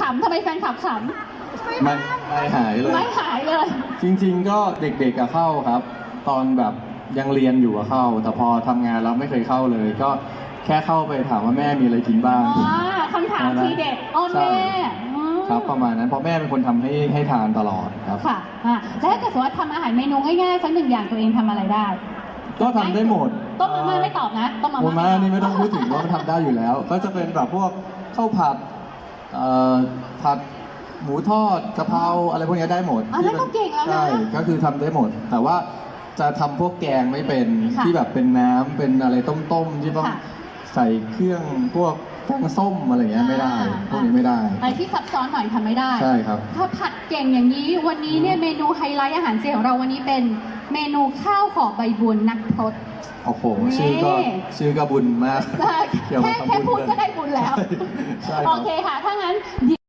ขำๆทำไมแฟนขับขไม่ไม่หายเลำย ไม่หายเลย จริงๆก็เด็กๆอะเข้าครับ ตอนแบบยังเรียนอยู่อะเข้า แต่พอทำงานแล้วไม่เคยเข้าเลย ก็แค่เข้าไปถามว่าแม่มีอะไรกินบ้าง อ๋อคำถามทีเด็ดอ้อนใช่แม่อืมครับประมาณนั้นเพราะแม่เป็นคนทำให้ให้ทานตลอดครับ ค่ะอะแล้วถ้าเกิดสมมติว่าทำอาหารเมนูง่ายๆสักหนึ่งอย่างตัวเองทำอะไรได้ก็ทำได้หมดต้มมาม่าไม่ตอบนะต้มมาโอ้ม่ามานี่ไม่ต้องพูดถึงว่ามันทำได้อยู่แล้ว ก็จะเป็นแบบพวกข้าวผัด เอ่อผัดหมูทอดกะเพราอะไรพวกนี้ได้หมดอันนั้นก็เก่งแล้วนะใช่ก็คือทำได้หมด แต่ว่าจะทำพวกแกงไม่เป็นค่ะที่แบบเป็นน้ำเป็นอะไรต้มๆที่ต้องค่ะใส่เครื่องพวกแกงส้มอะไรอย่างเงี้ยไม่ได้อ่า พวกนี้ไม่ได้ อะไรที่ซับซ้อนหน่อยทำไม่ได้ ใช่ครับ ถ้าผัดเก่งอย่างนี้วันนี้เนี่ยเมนูไฮไลท์อาหารเจของเราวันนี้เป็น เมนูข้าวห่อใบบุญนักพรต โอ้โหนี่ ชื่อก็ชื่อก็บุญมากแค่เกี่ยวกับแค่ทำบุญพูดเลยก็ได้บุญแล้ว ใช่ใช่ครับ โอเคค่ะ ถ้างั้น